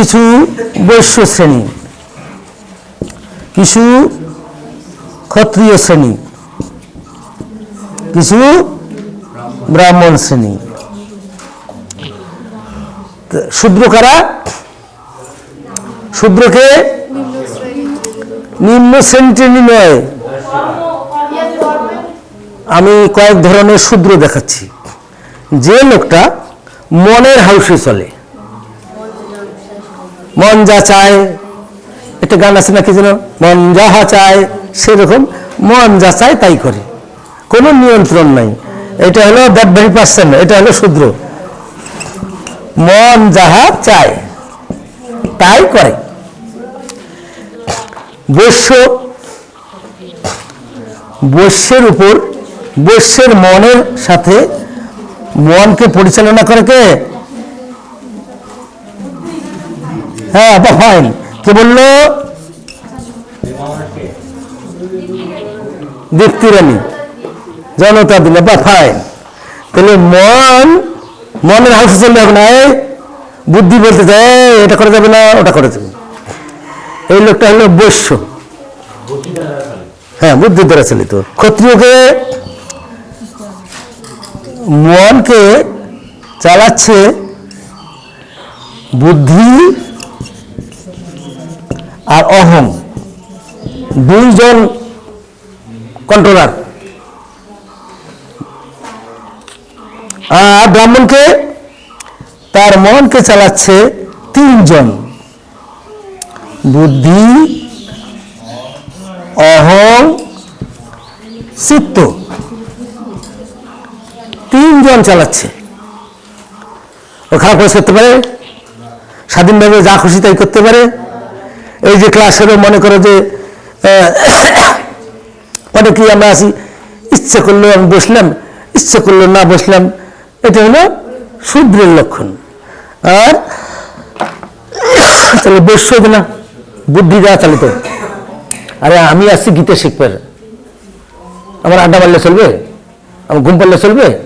কিছু বৈশ্য শ্রেণি, কিছু ক্ষত্রিয় শ্রেণি, কিছু ব্রাহ্মণ শ্রেণি। শূদ্র কারা? শূদ্রকে নিম্ন শ্রেণীতে নয়। আমি কয়েক ধরনের শূদ্র দেখাচ্ছি। যে লোকটা মনের হাউসে চলে। মন যা চায়, একটা গান আছে নাকি যেন? মন যাহা চায়, সেরকম মন যা চায় তাই করে। কোনো নিয়ন্ত্রণ নাই। এটা হলো দ্যাট ভেরি পার্সন এটা হলো শূদ্র। মন যাহা চায়, তাই করে। বৈশ্য, বৈশ্যের উপর, বৈশ্যের মনের সাথে মনকে পরিচালনা করে কে? হ্যাঁ বা ফাইন কে বলল? দীপ্তিরানী। জনতা দিলে বা ফাইন তাহলে মন, মনের হাউসে চলবে এখন বুদ্ধি বলতে চায় এটা করা যাবে না, ওটা করা যাবে এই লোকটা হলো বৈশ্য। হ্যাঁ বুদ্ধি দ্বারা চালিত। ক্ষত্রিয়কে মনকে চালাচ্ছে বুদ্ধি আর অহং, দুইজন কন্ট্রোলার আর ব্রাহ্মণকে, তার মনকে চালাচ্ছে তিনজন। বুদ্ধি, অহং, চিত্ত। তিনজন চালাচ্ছে। ও খারাপ করতে পারে, স্বাধীনভাবে যা খুশি তাই করতে পারে। এই যে ক্লাস করে মনে করো যে অনেকেই আমরা আসি ইচ্ছে করল আমি বসলাম ইচ্ছে করল না বসলাম এটা হলো শূদ্রের লক্ষণ। আর তাহলে বসছো না বুদ্ধি দেওয়া তাহলে তো। আরে আমি আসছি গীতা শিখবার। আমার আড্ডা মারলে চলবে? আমার ঘুম পারলে চলবে?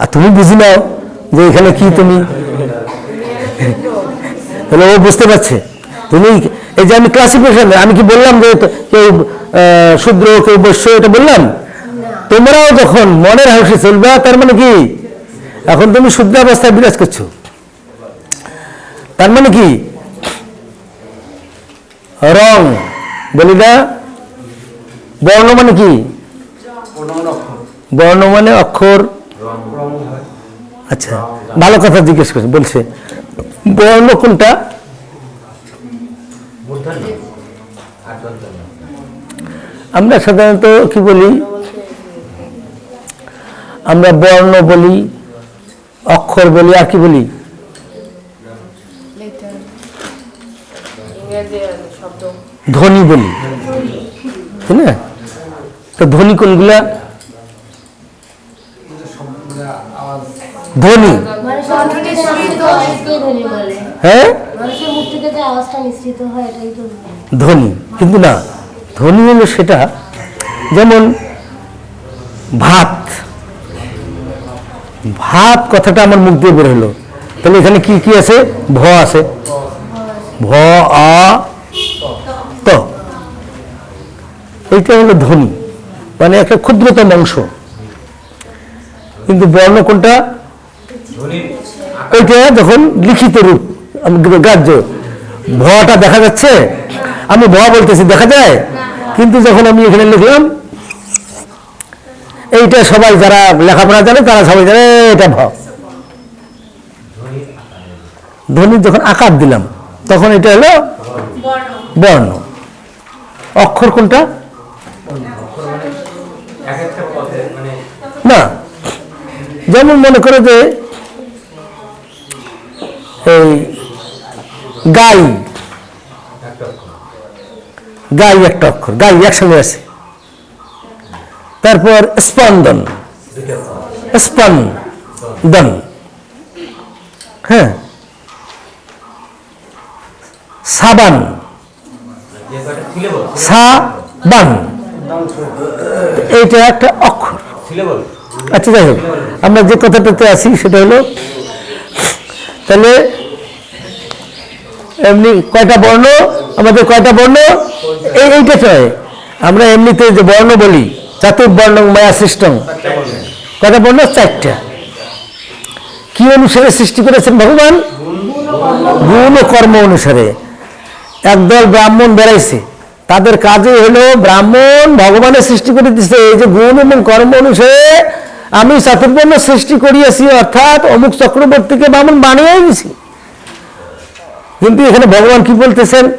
আর তুমি বুঝি নাও যে এখানে কি তুমি? তাহলে ও বুঝতে পারছে। তুমি এই যে আমি ক্লাসিফিকেশন আমি কি বললাম যে কেউ শূদ্র কেউ বৈশ্য এটা বললাম? তোমরাও যখন মনের হাউসে চলবে তার মানে কি? এখন তুমি শুদ্ধ অবস্থায় বিরাজ করছ। তার মানে কি? রং বলি না। বর্ণ মানে কি? বর্ণ মানে অক্ষর। আচ্ছা ভালো কথা জিজ্ঞেস করছে বলছে। বর্ণ কোনটা? আমরা সাধারণত কি বলি? আমরা বর্ণ বলি, অক্ষর বলি, আর কি বলি? ধ্বনি বলি। তাই না? তো ধ্বনি কোনগুলা? ধ্বনি। মানুষের মুখ থেকে যে আওয়াজটা ধ্বনি হ্যাঁ হয় ধ্বনি কিন্তু না ধ্বনি হলো সেটা যেমন ভাত। ভাত কথাটা আমার মুখ দিয়ে বের হলো। তাহলে এখানে কি কি আছে? ভ আছে। ভ আ ত। এইটা হলো ধ্বনি। মানে একটা ক্ষুদ্রতম অংশ। কিন্তু বর্ণ কোনটা? ওইটা যখন লিখিত রূপ গ্রাহ্য। ভটা দেখা যাচ্ছে? আমি ভ বলতেছি দেখা যায়? কিন্তু যখন আমি এখানে লিখলাম এইটা সবাই যারা লেখাপড়া জানে তারা সবাই জানে এটা ভ। ধ্বনির যখন আকার দিলাম তখন এটা হলো বর্ণ। অক্ষর কোনটা? না। যেমন মনে করে যে এই গাই। গাই একটা অক্ষর গাই একসঙ্গে আছে। তারপর স্পন্দন। স্পন্দন। হ্যাঁ। সাবান। সাবান। এইটা একটা অক্ষর। আচ্ছা যাই হোক। আমরা যে কথাটাতে আছি সেটা হলো তাহলে এমনি কয়টা বর্ণ? আমাদের কয়টা বর্ণ? এই এইটা চয় আমরা এমনিতে যে বর্ণ বলি চাতুর্বর্ণ মায়া সিস্টেম কয়টা বর্ণ? চারটা। কি অনুসারে সৃষ্টি করেছেন ভগবান? গুণ কর্ম অনুসারে। একদল ব্রাহ্মণ বেড়াইছে। তাদের কাজে হলো ব্রাহ্মণ ভগবানের সৃষ্টি করে দিচ্ছে এই যে গুণ এবং কর্ম অনুসারে আমি চাতুর্বর্ণ সৃষ্টি করিয়াছি, অর্থাৎ অমুক চক্রবর্তীকে বামন বানিয়ে দিছি। কিন্তু এখানে ভগবান কি বলতেছেন?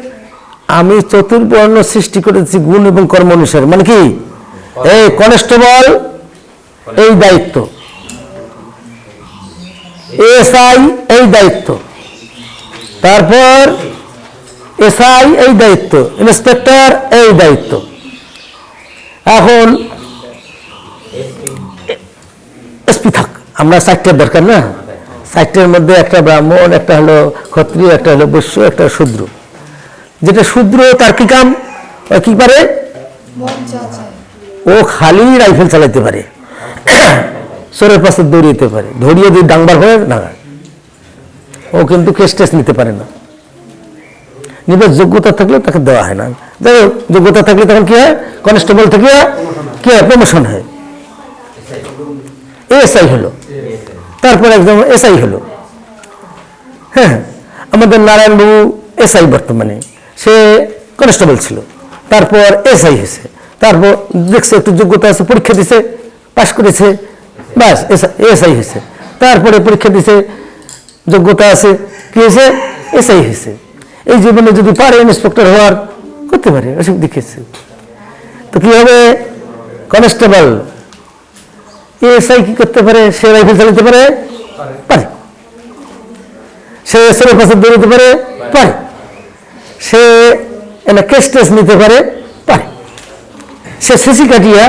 আমি চতুর্বর্ণ সৃষ্টি করেছি গুণ এবং কর্ম অনুসারে। মানে কি? এই কনস্টেবল, এই দায়িত্ব। এসআই, এই দায়িত্ব। তারপর এসআই, এই দায়িত্ব। ইন্সপেক্টর, এই দায়িত্ব। এখন এসপি থাক। আমরা চারটার দরকার না। চারটের মধ্যে একটা ব্রাহ্মণ, একটা হলো ক্ষত্রিয়, একটা হলো বৈশ্য, একটা শূদ্র। যেটা শূদ্র, তার কি কাম? কি পারে? ও খালি রাইফেল চালাইতে পারে। সরের পাশে দৌড়িয়ে পারে। ধরিয়ে দিয়ে ডাংবার হয়ে না ও কিন্তু কেস টেস নিতে পারে না। নিজের যোগ্যতা থাকলে তাকে দেওয়া হয় না। যাই যোগ্যতা থাকলে তখন কি হয়? কনস্টেবল থেকে কি হয়? প্রমোশন হয়। এসআই হলো। তারপর একদম এসআই হলো। হ্যাঁ আমাদের নারায়ণবাবু এসআই বর্তমানে। সে কনস্টেবল ছিল। তারপর এসআই হয়েছে। তারপর দেখছে একটু যোগ্যতা আছে, পরীক্ষা দিছে, পাশ করেছে, বাস এসআই হয়েছে। তারপরে পরীক্ষা দিছে, যোগ্যতা আছে, কি হয়েছে? এসআই হয়েছে। এই জীবনে যদি পারে ইন্সপেক্টর হওয়ার, করতে পারে, অসুবিধা দেখেছে তো কি হবে? কনস্টেবল এসআই কি করতে পারে? সে রাইফেল চালাতে পারে? পারে। সে এসের পাশে দৌড়তে পারে? পারে। সে এনে কেস টেস নিতে পারে? পারে। সে সিসি কাটিয়া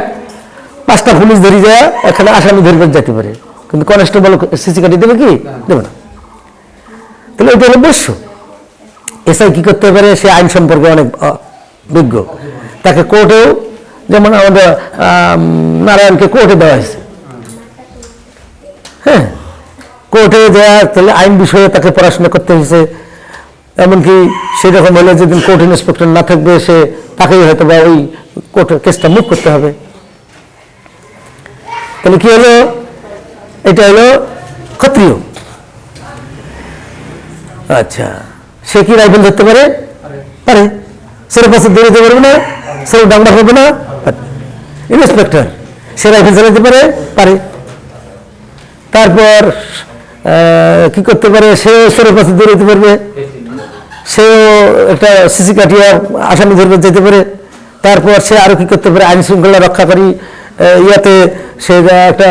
পাঁচটা পুলিশ ধরে যায় এখানে আসামি ধরবে যেতে পারে। কিন্তু কনস্টেবল সিসি কাটি দেবে কি? দেবে না। তাহলে এটা হলো বস্য এসআই কি করতে পারে? সে আইন সম্পর্কে অনেক বিজ্ঞ। তাকে কোর্টেও যেমন আমাদের নারায়ণকে কোর্টে দেওয়া হয়েছে। হ্যাঁ কোর্টে দেওয়া তাহলে আইন বিষয়ে তাকে পড়াশোনা করতে হয়েছে। এমনকি সেরকম হলে যেদিন কোর্ট ইন্সপেক্টর না থাকবে, সে তাকেই হয়তো বা ওই কোর্টের কেসটা মুভ করতে হবে। তাহলে কি হলো? এটা হলো ক্ষত্রিয়। আচ্ছা সে কি রাইফেল ধরতে পারে? পারে। সের পাশে দৌড়াতে পারবে না সে ডাংডা করবে না। ইন্সপেক্টর, সে রাইফেল চালাতে পারে? পারে। তারপর কি করতে পারে? সে সের পাশে দৌড়াতে পারবে। সেও একটা সিসি কাটিয়া আসামি ধরবে যেতে পারে। তারপর সে আরও কি করতে পারে? আইন শৃঙ্খলা রক্ষাকারী ইয়াতে সে একটা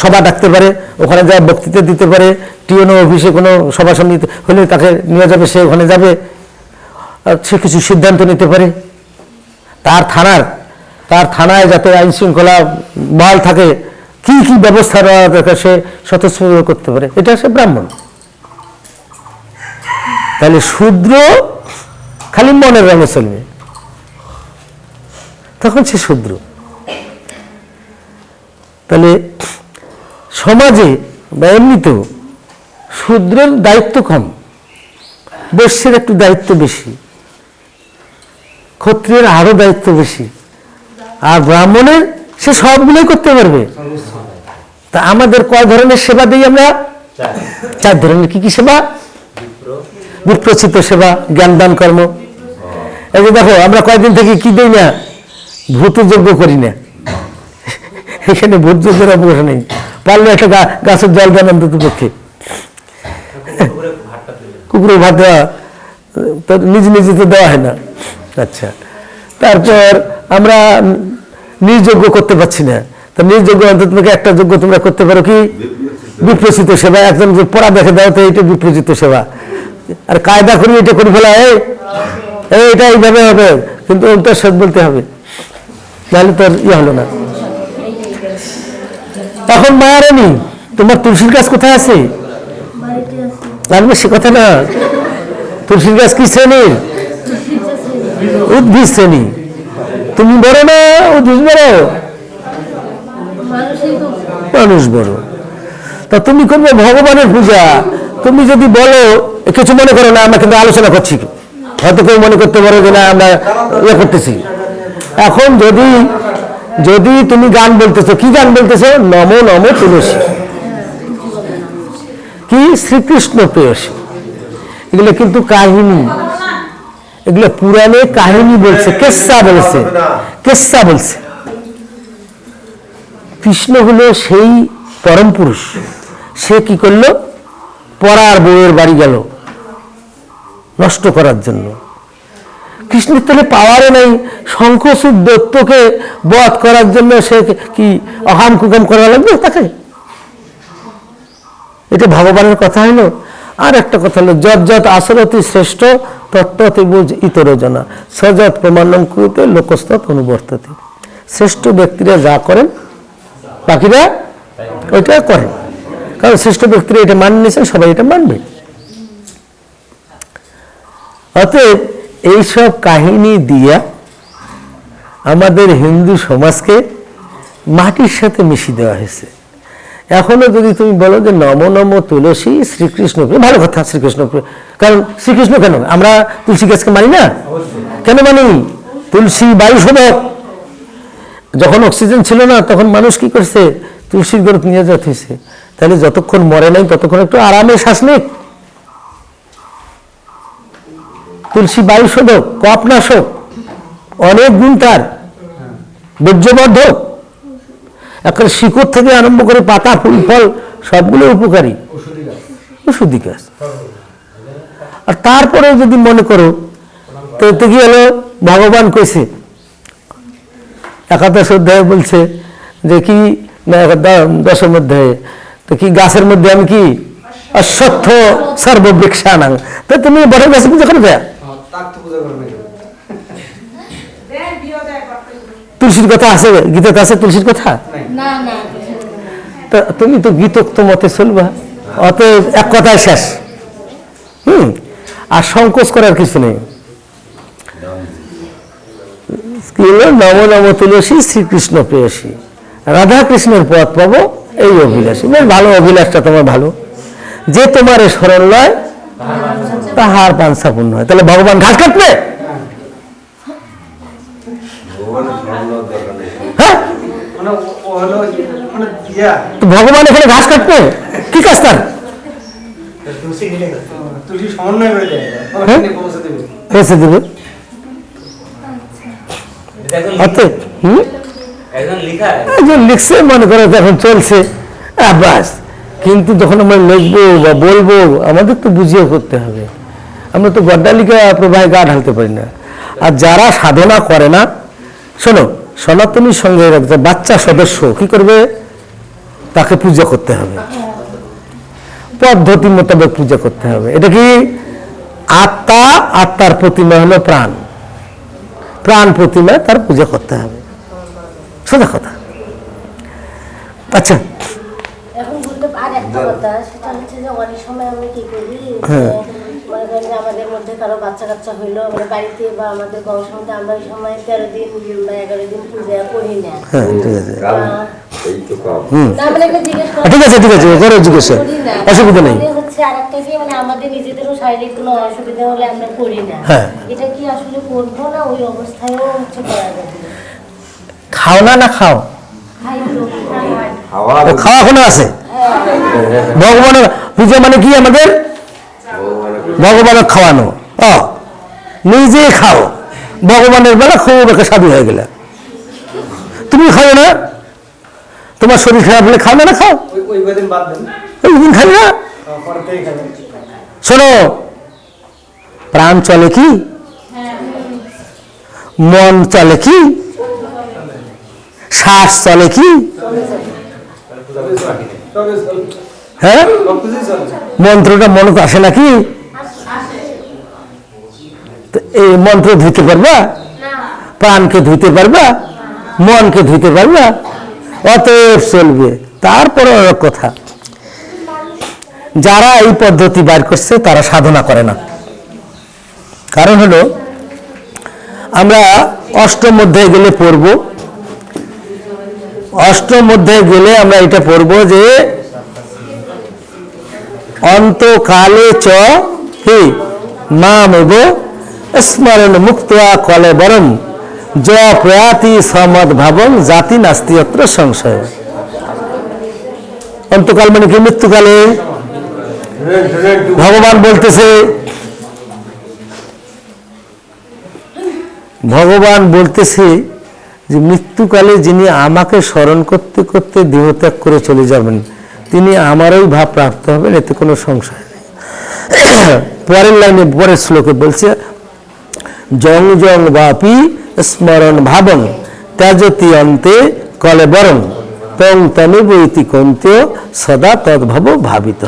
সভা ডাকতে পারে, ওখানে যা বক্তৃতা দিতে পারে। টিএনও অফিসে কোনো সভা সমিতি হলে তাকে নিয়ে যাবে, সে ওখানে যাবে। সে কিছু সিদ্ধান্ত নিতে পারে। তার থানার, তার থানায় যাতে আইন শৃঙ্খলা বহাল থাকে কি কি ব্যবস্থা নেওয়া দরকার সে স্বতঃস্ফূর্ত করতে পারে? এটা সে ব্রাহ্মণ। তাহলে শূদ্র খালি মনের রঙে চলবে। তখন সে শূদ্র। তাহলে সমাজে বা এমনিতেও শূদ্রের দায়িত্ব কম, বৈশ্যের একটু দায়িত্ব বেশি, ক্ষত্রিয়ের আরও দায়িত্ব বেশি, আর ব্রাহ্মণের সে সবগুলোই করতে পারবে। তা আমাদের কয় ধরনের সেবা দিই আমরা? চার ধরনের। কি কি সেবা? বিপ্রচিত সেবা জ্ঞান দান কর্ম। এই যে দেখো, আমরা কয়েকদিন থেকে কি দিই না? ভূত যজ্ঞ করি না। এখানে ভূত যজ্ঞের অবকাশ নেই। পারলে একটা গাছের জল দেন অন্তত পক্ষে। কুকুরে ভাত দেওয়া, তো নিজে নিজে তো দেওয়া হয় না। আচ্ছা। তারপর আমরা নির্যোগ্য করতে পারছি না। তো নির্যোগ্য অন্তত একটা যোগ্য তোমরা করতে পারো কি? বিপ্রচিত সেবা। একজন পড়া দেখে দাও তো এইটা বিপ্রচিত সেবা। আর কায়দা করি, এটা করে ফেলা এই এটা এইভাবে হবে। কিন্তু ওটা সব বলতে হবে। নাহলে তোর ইয়ে হলো না। এখন মায়ারানি, তোমার তুলসীর গাছ কোথায় আছে? লাগবে সে কথা না। তুলসীর গাছ কি শ্রেণির? উদ্ভিদ শ্রেণি। তুমি বড় না উদ্ভিদ বড়? মানুষ বড়। তা তুমি করবে ভগবানের পূজা। তুমি যদি বলো কিছু মনে করো না আমরা কিন্তু আলোচনা করছি। হয়তো কেউ মনে করতে পারো যে না আমরা ইয়ে করতেছি। এখন যদি যদি তুমি গান বলতেছো কি গান বলতেছো? নম নম তুলসী। কি? শ্রীকৃষ্ণ প্রেয়সী। এগুলো কিন্তু কাহিনী। এগুলো পুরাণে কাহিনী বলছে, কেসা বলছে কেসা বলছে। কৃষ্ণ হলো সেই পরম পুরুষ। সে কি করল? পরার বউয়ের বাড়ি গেল, নষ্ট করার জন্য। কৃষ্ণের তাহলে পাওয়ারও নেই, শঙ্খসুর দত্তকে বধ করার জন্য সে কি অহাম কুকাম করা লাগবে তাকে? এটা ভগবানের কথা হলো। আর একটা কথা হলো যত আসরতি শ্রেষ্ঠ তত্ত্বতি বুঝ ইতর জনা। সযত প্রমাণম করিতে লোকস্তত অনুবর্ততে। শ্রেষ্ঠ ব্যক্তিরা যা করেন, বাকিরা ওইটা করেন। কারণ শ্রেষ্ঠ ব্যক্তিরা এটা মান নিয়েছেন সবাই এটা মানবে। অতএব এইসব কাহিনী দিয়া আমাদের হিন্দু সমাজকে মাটির সাথে মিশিয়ে দেওয়া হয়েছে। এখনও যদি তুমি বলো যে নম নম তুলসী শ্রীকৃষ্ণ প্রিয়, ভালো কথা শ্রীকৃষ্ণ প্রিয়। কারণ শ্রীকৃষ্ণ কেন? আমরা তুলসী গাছকে মানি না? কেন মানি? তুলসী বায়ু শোধক যখন অক্সিজেন ছিল না তখন মানুষ কি করছে? তুলসীর গরত নিয়ে যেতে হয়েছে তাহলে যতক্ষণ মরে নাই ততক্ষণ একটু আরামে শ্বাস নিক। তুলসী বায়ু শোধক কপনাশক অনেক গুণ তার। বীর্যবর্ধক একটা শিকড় থেকে আরম্ভ করে পাতা ফুল ফল সবগুলো উপকারী। ওষুধি গাছ। আর তারপরে যদি মনে করো তো এতে কি হলো? ভগবান কইছে একাদশ অধ্যায়ে বলছে যে কি দশম অধ্যায়ে তো কি গাছের মধ্যে আমি কি? অশ্বত্থ সর্ববৃক্ষানাং। তো তুমি বড় গাছ পূজা করবে? তুলসীর কথা আছে? গীতাতে আছে তুলসীর কথা? তা তুমি তো গীতোক্ত মতে চলবা অত এক কথায় শেষ। হুম? আর সংকোচ করার কিছু নেই। নম নম তুলসী শ্রীকৃষ্ণ প্রেয়সী। রাধা কৃষ্ণের পথ পাবো এই অভিলাষী। বেশ ভালো অভিলাষটা তোমার ভালো। যে তোমার এ স্মরণ লয় তাহার পাংসা পূর্ণ হয়। তাহলে ভগবান ঘাস কাটবে হ্যাঁ মানে ও- ও হলো মানে ইয়া তো ভগবান এখানে ঘাস কাটবে? কি কাজ তার? পৌঁছে দেবে। একজন লিখছে, মনে করে যখন চলছে। বাস। কিন্তু যখন আমরা লিখব বা বলব, আমাদের তো বুঝিয়ে করতে হবে। আমরা তো গড্ডালিকা প্রবাহে গা ঢালতে পারি না। আর যারা সাধনা করে না, শোনো সনাতনী সঙ্গের একজন বাচ্চা সদস্য কি করবে? তাকে পূজা করতে হবে। পদ্ধতি মোতাবেক পূজা করতে হবে। এটা কি? আত্মা আত্মার প্রতিমা হলো প্রাণ। প্রাণ প্রতিমা তার পূজা করতে হবে। সোজা কথা। আচ্ছা। আর কথা সেটা হচ্ছে যে অনেক সময় আমরা কি করি হ্যাঁ। মনে করেন আমাদের মধ্যে কারও বাচ্চা কাচ্চা হইল মানে বাড়িতে বা আমাদের বংশ আমরা সময় তেরো দিন বা এগারো দিন পূজা করি না। হ্যাঁ ঠিক আছে মানে ঠিক আছে ঠিক আছে করো জিজ্ঞাসা অসুবিধা নেই। মানে আমাদের নিজেদেরও শারীরিক কোনো অসুবিধা হলে আমরা করি না। হ্যাঁ। এটা কি আসলে করব না ওই অবস্থায়ও হচ্ছে করা যাবে খাও না না খাও? খাওয়া এখনও আছে? ভগবানের পূজা মানে কি আমাদের? ভগবানের খাওয়ানো। ও নিজে খাও। ভগবানের বেলা খুব একটা সাধু হয়ে গেলে। তুমি খাও না? তোমার শরীর খারাপ হলে খাও না না খাও? ওই ওই কদিন বাদ দেন। খাই না? শোনো প্রাণ চলে কি? মন চলে কি? শ্বাস চলে কি? হ্যাঁ? মন্ত্রটা মনে তো আসে নাকি? এই মন্ত্র ধুইতে পারবা? প্রাণকে ধুইতে পারবা? মনকে ধুইতে পারবা? অতএব চলবে। তারপরে কথা, যারা এই পদ্ধতি বার করছে, তারা সাধনা করে না। কারণ হলো, আমরা অষ্টম অধ্যায়ে গেলে পড়ব। অষ্টম অধ্যায়ে গেলে আমরা এটা পড়ব যে, অন্তকালে চ কি? মামেব স্মরণ মুক্ত কলে বরম। প্রয়াতি সমদ ভাবন জাতি নাস্তি অত্র সংশয়। অন্তকাল মানে কি? মৃত্যুকালে। ভগবান বলতেছে ভগবান বলতেছে যে মৃত্যুকালে যিনি আমাকে স্মরণ করতে করতে দেহত্যাগ করে চলে যাবেন, তিনি আমারই ভাব প্রাপ্ত হবেন, এতে কোনো সংশয় নেই। পরের লাইনে, পরের শ্লোকে বলছে, জং জং বাপি স্মরণ ভাবং ত্যাজতি অন্তে কলে বরং তং তনুবৈতি কন্তেও সদা তদ্ভাব ভাবিত।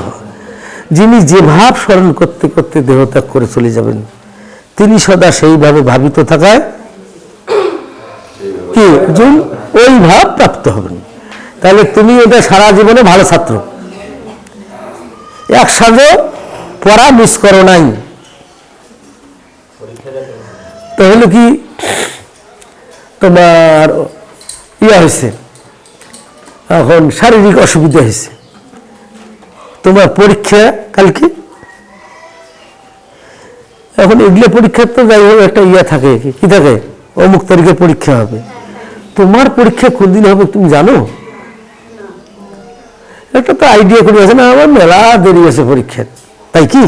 যিনি যে ভাব স্মরণ করতে করতে দেহত্যাগ করে চলে যাবেন, তিনি সদা সেইভাবে ভাবিত থাকায় কি? অর্জুন ওই ভাব প্রাপ্ত হবেন। তাহলে তুমি এটা সারা জীবনে ভালো ছাত্র। একসাথে পড়া মিস করো নাই। তাহলে কি তোমার ইয়ে হয়েছে। এখন শারীরিক অসুবিধা হয়েছে। তোমার পরীক্ষা কালকে? এখন এগুলো পরীক্ষার তো যাই হোক, একটা ইয়ে থাকে। কি থাকে? অমুক তারিখে পরীক্ষা হবে। তোমার পরীক্ষা কোন দিন হবে তুমি জানো? একটা তো আইডিয়া করে আছে না, আমার মেলা দেরি আছে পরীক্ষার। তাই কি?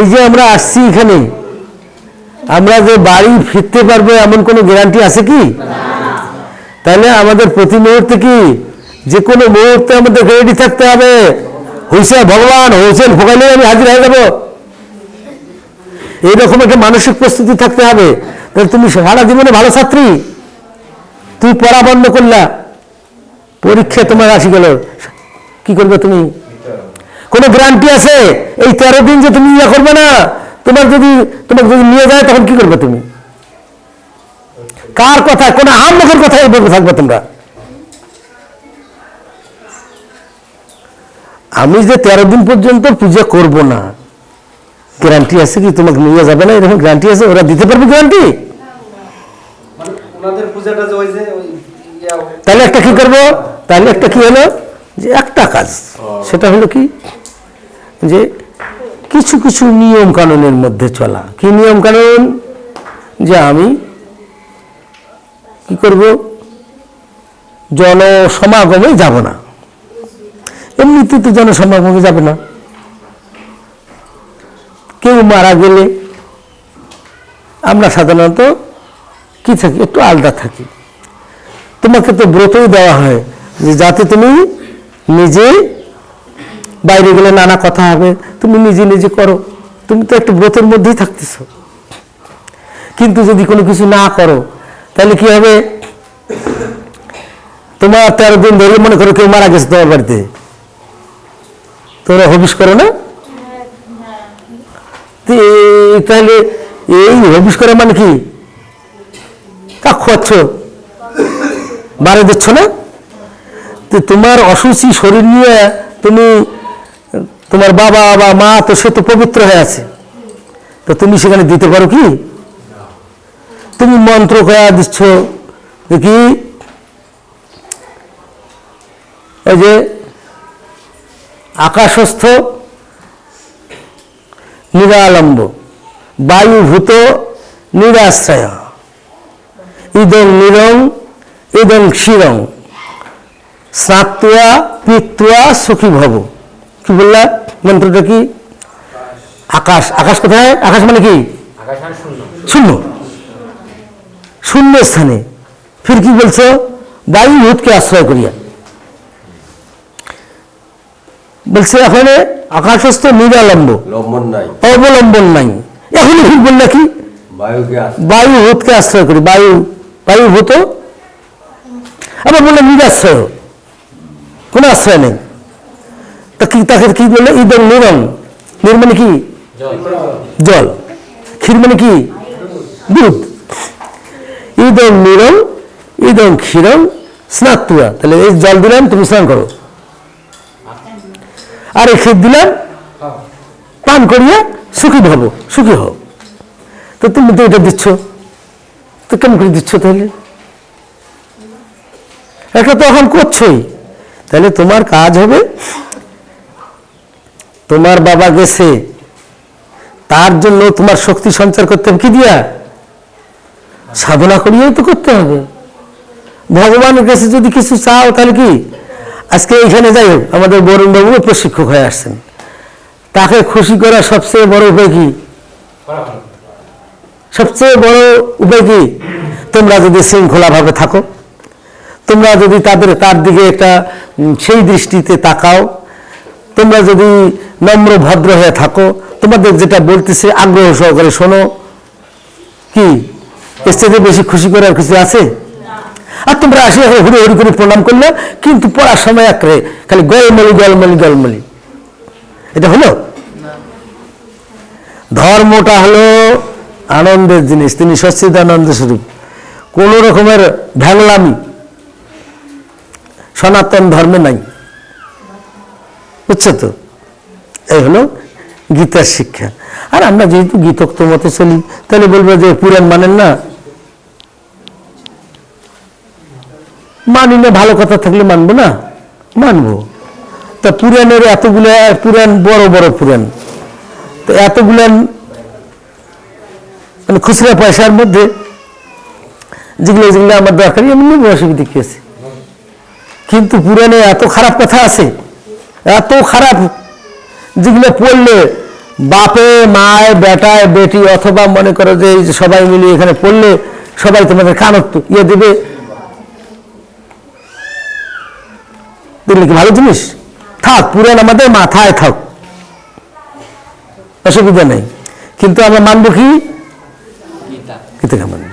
এই যে আমরা আসছি এখানে আমরা যে বাড়ি ফিরতে পারব এমন কোনো গ্যারান্টি আছে কি? তাহলে আমাদের প্রতি মুহূর্তে কি যে কোনো মুহূর্তে আমাদের রেডি থাকতে হবে? হয়েছে ভগবান হয়েছেন ভোগালে আমি হাজির হয়ে যাব। এইরকম একটা মানসিক প্রস্তুতি থাকতে হবে। তাহলে তুমি সারা জীবনে ভালো ছাত্রী। তুমি পড়া বন্ধ করলা। পরীক্ষা তোমার আসি গেল। কি করবে তুমি? কোনো গ্যারান্টি আছে? এই তেরো দিন যে তুমি ইয়ে করবে না তোমার যদি তোমাকে যদি নিয়ে যায় তখন কি করবে তুমি? কার কথা কোন আহ্মকের কথাই বলতে থাকবে তোমরা। আমি যে তেরো দিন পর্যন্ত পূজা করব না গ্যারান্টি আছে কি তোমাকে নিয়ে যাবে না? এরকম গ্যারান্টি আছে? ওরা দিতে পারবে গ্যারান্টি তাহলে একটা কি করব? তাহলে একটা কি হলো? যে একটা কাজ। সেটা হলো কি? যে কিছু কিছু নিয়ম কানুনের মধ্যে চলা। কি নিয়ম কানুন যে আমি কি করব? জনসমাগমে যাব না। এমনিতে তো জনসমাগমে যাবে না। কেউ মারা গেলে আমরা সাধারণত কি থাকি? একটু আলাদা থাকি। তোমাকে তো ব্রতই দেওয়া হয় যে যাতে তুমি নিজে বাইরে গেলে নানা কথা হবে, তুমি নিজে নিজে করো, তুমি তো একটা ব্রতের মধ্যেই থাকতেছ। কিন্তু যদি কোনো কিছু না করো, তাহলে কি হবে? তোমার তেরো দিন ধরে মনে করো কেউ মারা গেছে তোমার বাড়িতে। তোমরা হবিস করো না? তাহলে এই হবিস করা মানে কি? তা খোয়াচ্ছ বারে দিচ্ছ না? তোমার অসুচি শরীর নিয়ে তুমি তোমার বাবা বা মা তো সে তো পবিত্র হয়ে আছে। তো তুমি সেখানে দিতে পারো কি? তুমি মন্ত্র কয়া দিচ্ছ দেখি এই যে আকাশস্থ, নিরালম্ব, বায়ুভূত, নিরাশ্রয়। ইদং নিরং, ইদং শিরং স্নাত্তুয়া পিত্তুয়া সুখী ভব কি বললা মন্ত্রটা কি? আকাশ। আকাশ কোথায়? আকাশ মানে কি? শূন্য। শূন্য স্থানে ফির কি বলছো? বায়ু ভূতকে আশ্রয় করিয়া। বলছে এখানে আকাশস্থ নিরালম্ব। অবলম্বন নাই। এখন ফির বললা কি? বায়ু ভূতকে আশ্রয় করি। বায়ু বায়ু ভূত আবার বললে নিরাশ্রয় কোনো আশ্রয় নেই। তা কি তাকে কি বলল? ইদং নিরং নির মানে কি? জল। ক্ষীর মানে কি? দুধ। ইদং নিরং ইদং ক্ষীরং স্নাতুয়া তাহলে এই জল দিলাম, তুমি স্নান করো। আর এই ক্ষীর দিলাম, পান করিয়া সুখী ভাবো সুখী হও। তো তুমি তো এটা দিচ্ছ। তো কেমন করে দিচ্ছ তাহলে? এটা তো এখন করছোই। তাহলে তোমার কাজ হবে তোমার বাবা গেছে, তার জন্য তোমার শক্তি সঞ্চার করতে হবে কি দিয়া? সাধনা করিয়েই তো করতে হবে। ভগবানের কাছে যদি কিছু চাও তাহলে কি? আজকে এইখানে যাই হোক, আমাদের বরুণ বাবু প্রশিক্ষক হয়ে আসছেন। তাকে খুশি করার সবচেয়ে বড় উপায় কি? সবচেয়ে বড় উপায় কি? তোমরা যদি শৃঙ্খলাভাবে থাকো, তোমরা যদি তাদের, তার দিকে একটা সেই দৃষ্টিতে তাকাও তোমরা যদি নম্র, ভদ্র হয়ে থাকো, তোমাদের যেটা বলতেছে আগ্রহ সহকারে শোনো। কি? এর বেশি খুশি করার কিছু আছে? আর তোমরা আসে হুড়ে হুড়ি করে প্রণাম করলে, কিন্তু পড়ার সময় একরে খালি গলমলি গলমলি গলমলি। এটা হলো? ধর্মটা হলো আনন্দের জিনিস। তিনি সচ্চিদানন্দ স্বরূপ। কোন রকমের ভ্যাংলামি, সনাতন ধর্মে নাই। বুঝছ তো? এই হলো গীতার শিক্ষা। আর আমরা যেহেতু গীতোক্ত মতে চলি, তাহলে বলব যে পুরাণ মানেন না? মানি না ভালো কথা থাকলে মানবো না? মানবো। তা পুরাণের এতগুলো, পুরাণ বড় বড় পুরাণ। তো এতগুলান মানে খুচরা পয়সার মধ্যে যেগুলো যেগুলো আমার দরকারি, আমি নেব, অসুবিধা কি আছে? কিন্তু পুরাণে এত খারাপ কথা আছে। এত খারাপ যেগুলো পড়লে বাপে মায় বেটায় বেটি অথবা মনে করো যে এই সবাই মিলে এখানে পড়লে সবাই তোমাদের কানত ইয়ে দেবে। কি ভালো জিনিস? থাক পুরাণ আমাদের মাথায় থাক। অসুবিধা নেই। কিন্তু আমরা মানব কি? গীতাকে মানব?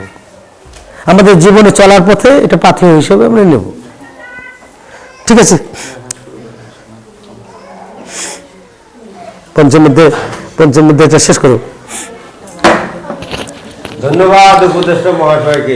আমাদের জীবনে চলার পথে এটা পাথেয় হিসেবে আমরা নেব। ঠিক আছে? পঞ্চম মধ্যে পঞ্চম মধ্যে এটা শেষ করো ধন্যবাদ উপদেষ্টা মহাশয়কে